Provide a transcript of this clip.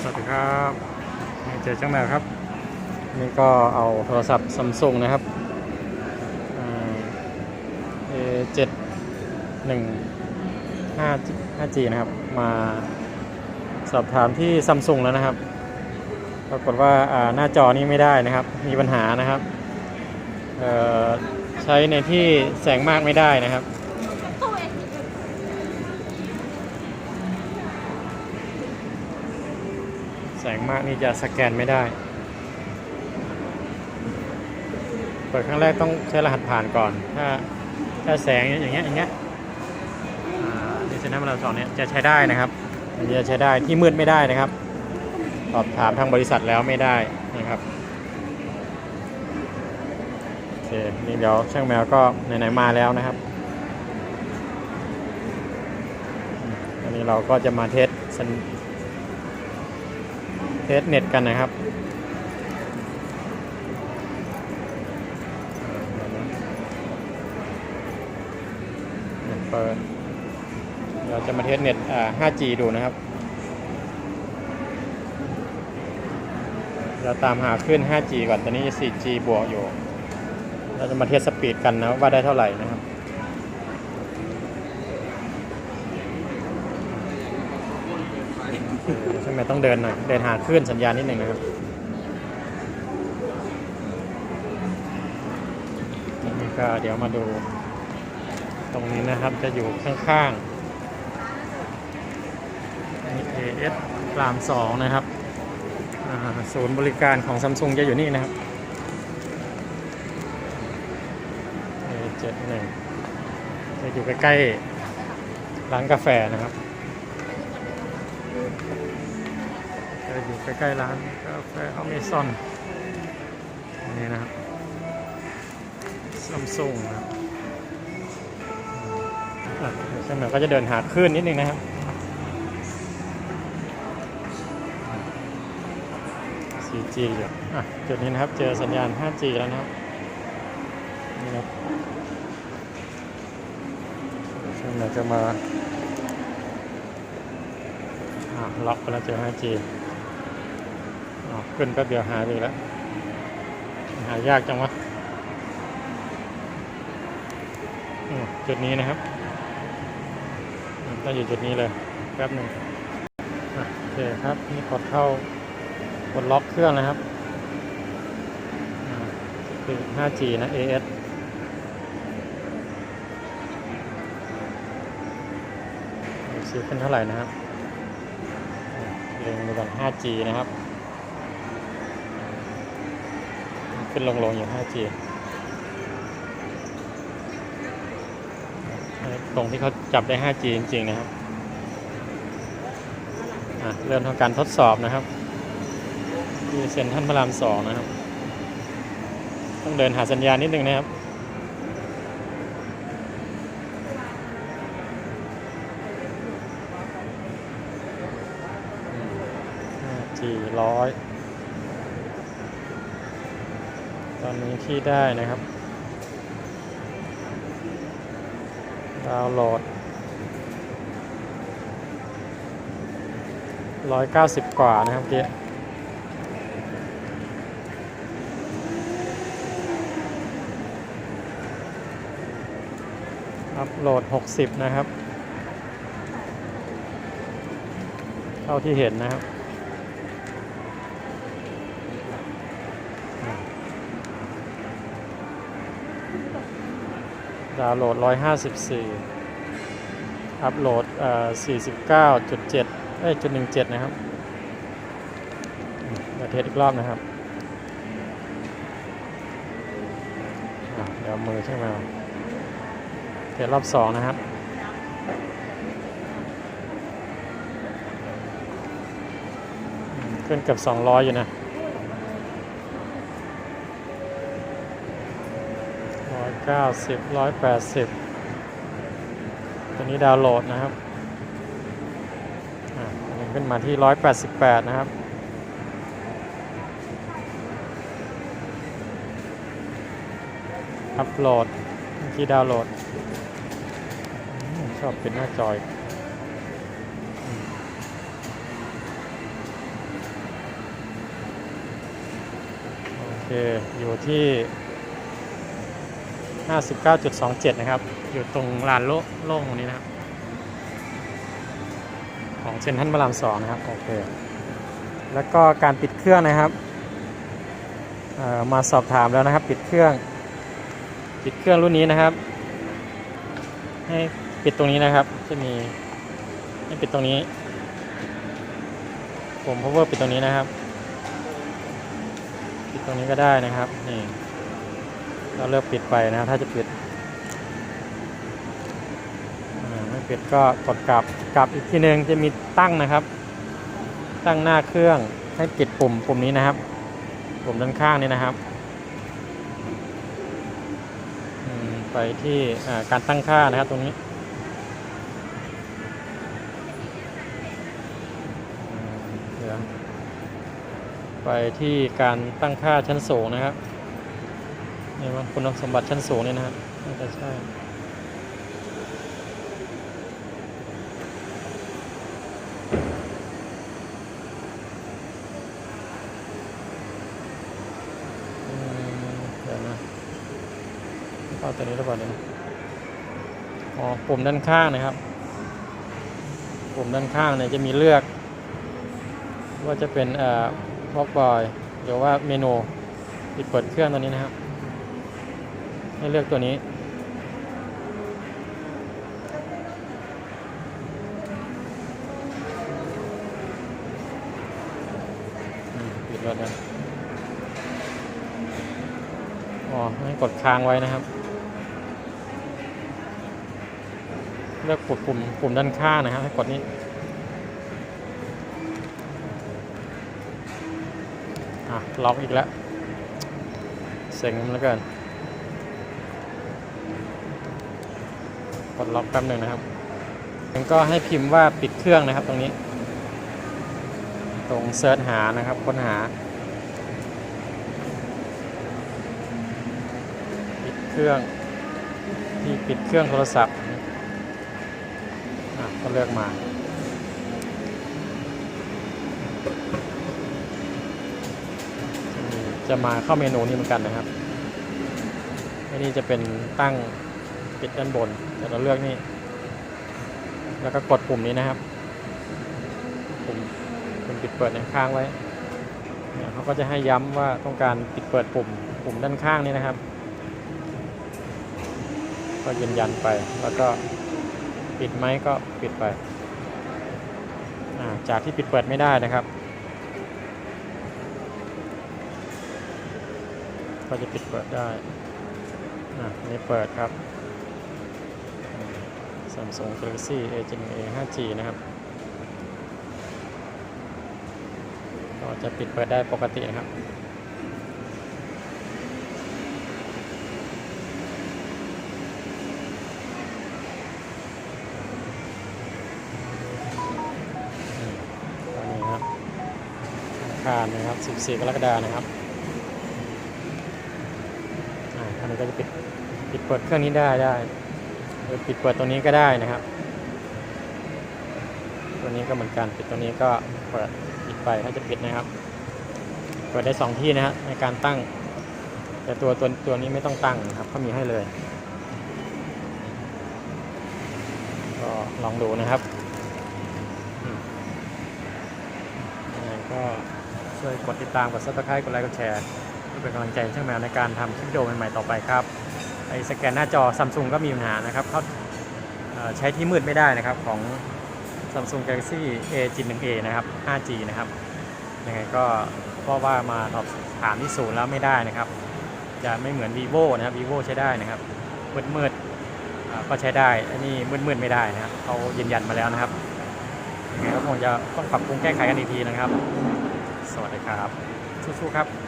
สวัสดีครับเจอช่างแมวครับ นี่ก็เอาโทรศัพท์ซัมซุงนะครับเอเจ็ดหนึ่งห้าห้าจีนะครับ มาสอบถามที่ซัมซุงแล้วนะครับ ปรากฏว่าหน้าจอนี้ไม่ได้นะครับ มีปัญหานะครับ ใช้ในที่แสงมากไม่ได้นะครับ มากนี่จะสแกนไม่ได้ เปิดครั้งแรกต้องใช้รหัสผ่านก่อน ถ้าถ้าแสงอย่างเงี้ยอย่างเงี้ยดิจิทัลมาราธอนเนี่ยจะใช้ได้นะครับ มันจะใช้ได้ที่มืดไม่ได้นะครับ สอบถามทางบริษัทแล้วไม่ได้นะครับโอเคนี่เดี๋ยวช่างแมวก็ไหนๆมาแล้วนะครับอันนี้เราก็จะมาเทส เทสเน็ตกันนะครับเน็ตเปิดเราจะมาเทสเน็ตอ่า 5G ดูนะครับ เราตามหาขึ้น 5G ก่อน ตอนนี้ 4G บวกอยู่ เราจะมาเทสสปีดกันนะว่าได้เท่าไหร่นะครับ ใช่ไหมต้องเดินหน่อย เดินหาคลื่นสัญญาณนิดหนึ่งนะครับนี่ก็เดี๋ยวมาดู ตรงนี้นะครับจะอยู่ข้างๆนี่ AS รามสองนะครับศูนย์บริการของซัมซุงจะอยู่นี่นะครับ A71 จะอยู่ใกล้ๆร้านกาแฟนะครับ จะอยู่ใกล้ๆร้านกาแฟอเมซอนนี่นะครับซัมซุงนะครับอะเดียวช่างแมวก็จะเดินหาคลื่นนิดนึงนะครับ 4G อยู่อะจุดนี้นะครับ เจอสัญญาณ 5G แล้วนะครับ นี่นะครับเดียวช่างแมวจะมา ล็อกไปแล้วเจอ 5G อขึ้นแป๊บเดียวหายไปแล้ว หายากจังวะจุดนี้นะครับต้องอยู่จุดนี้เลยแป๊บหนึ่งโอเคครับนี่กดเข้ากดล็อกเครื่องนะครับคือ 5G นะ AS ดูซิขึ้นเท่าไหร่นะครับ เล็งดูก่อน 5G นะครับ ขึ้นลงลงอยู่ 5G ตรงที่เขาจับได้ 5G จริง ๆ นะครับเริ่มทำการทดสอบนะครับที่เซ็นทรัลพระรามสองนะครับ ต้องเดินหาสัญญาณนิดนึงนะครับ 5G ร้อยตอนนี้ที่ได้นะครับ ดาวน์โหลด190กว่านะครับเมื่อกี้อัพโหลด 60 นะครับ เท่าที่เห็นนะครับ ดาวน์โหลด 154 อัพโหลดเอ่อ49.7เอ้ยจุด17 นะครับมเดี๋ยวเทสอีกรอบนะครับ เดี๋ยวมือใช่ไหมครับเทสรอบ 2 นะครับขึ้นเกือบ200 อยู่นะ 90 180 ตัวนี้ดาวน์โหลดนะครับมันขึ้นมาที่ 188 นะครับ อัพโหลดที่ดาวน์โหลด ชอบเป็นหน้าจอยโอเค อยู่ที่ 59.27 นะครับ อยู่ตรงลานโลโล่งตรงนี้นะครับ ของเซนทันพระรามสองนะครับ โอเค แล้วก็การปิดเครื่องนะครับ มาสอบถามแล้วนะครับ ปิดเครื่อง ปิดเครื่องรุ่นนี้นะครับ ให้ปิดตรงนี้นะครับ จะมี ให้ปิดตรงนี้ ผม power ปิดตรงนี้นะครับ ปิดตรงนี้ก็ได้นะครับ นี่ เราเลือกปิดไปนะถ้าจะปิดไม่ปิดก็กดกลับกลับอีกทีหนึ่งจะมีตั้งนะครับ ตั้งหน้าเครื่องให้ปิดปุ่มปุ่มนี้นะครับ ปุ่มด้านข้างนี้นะครับไปที่การตั้งค่านะครับตรงนี้ไปที่การตั้งค่าชั้นสูงนะครับ นี่ว่าคุณสมบัติชั้นสูงนี่นะครับน่าจะใช่เดี๋ยวนะเข้าตัวนี้หรือเปล่าเนี่ยอ๋อปุ่มด้านข้างนะครับ ปุ่มด้านข้างเนี่ยจะมีเลือก ว่าจะเป็นเอ่อวอล์กบอยหรือว่าเมนูปิดเปิดเครื่องตัวนี้นะครับ ให้เลือกตัวนี้ ปิดแล้วนะอ๋อให้กดค้างไว้นะครับ เลือกปุ่มปุ่มปุ่มด้านข้างนะครับ ให้กดนี้อะล็อกอีกแล้วเซ็งมันแล้วเกิน กดล็อกแป๊บหนึ่งนะครับแล้วก็ให้พิมพ์ว่าปิดเครื่องนะครับตรงนี้ ตรงเซิร์ชหานะครับค้นหา ปิดเครื่องที่ปิดเครื่องโทรศัพท์อะก็เลือกมาจะมาเข้าเมนูนี้เหมือนกันนะครับอันนี้จะเป็นตั้ง ปิดด้านบนแต่เราเลือกนี่ แล้วก็กดปุ่มนี้นะครับ ปุ่มปุ่มปิดเปิดในข้างไว้เนี่ยเขาก็จะให้ย้ำว่าต้องการปิดเปิดปุ่มปุ่มด้านข้างนี้นะครับ ก็ยืนยันไปแล้วก็ปิดไหมก็ปิดไปจากที่ปิดเปิดไม่ได้นะครับ ก็จะปิดเปิดได้ อ่าอันนี้เปิดครับ Samsung Galaxy A Gen A 5G นะครับ ก็จะปิดเปิดได้ปกตินะครับนี่ครับอังคารนะครับ 14 กรกฎาคมนะครับอ่าอันนี้ก็จะปิด ปิดเปิดเครื่องนี้ได้ได้ ปิดเปิดตัวนี้ก็ได้นะครับ ตัวนี้ก็เหมือนกันปิดตัวนี้ก็เปิดปิดไปถ้าจะปิดนะครับ เปิดได้สองที่นะฮะในการตั้ง แต่ตัวตัวตัวนี้ไม่ต้องตั้งนะครับเขามีให้เลยก็ลองดูนะครับยังไงก็ช่วยกดติดตามกด subscribe กดไลค์กดแชร์เพื่อเป็นกำลังใจช่างแมวในการทำคลิปวิดีโอใหม่ๆต่อไปครับ ไอสแกนหน้าจอซัมซุงก็มีปัญหานะครับเขาใช้ที่มืดไม่ได้นะครับของ Samsung Galaxy A Gen 1A นะครับ 5G นะครับยังไงก็เพราะว่ามาสอบถามที่ศูนย์แล้วไม่ได้นะครับ จะไม่เหมือน vivo นะครับ vivo ใช้ได้นะครับมืดมืดๆก็ใช้ได้ อันนี้มืดมืดๆไม่ได้นะครับเขายืนยันมาแล้วนะครับยังไงก็คงจะต้องปรับปรุงแก้ไขกันอีกทีนะครับ สวัสดีครับ สู้ๆครับ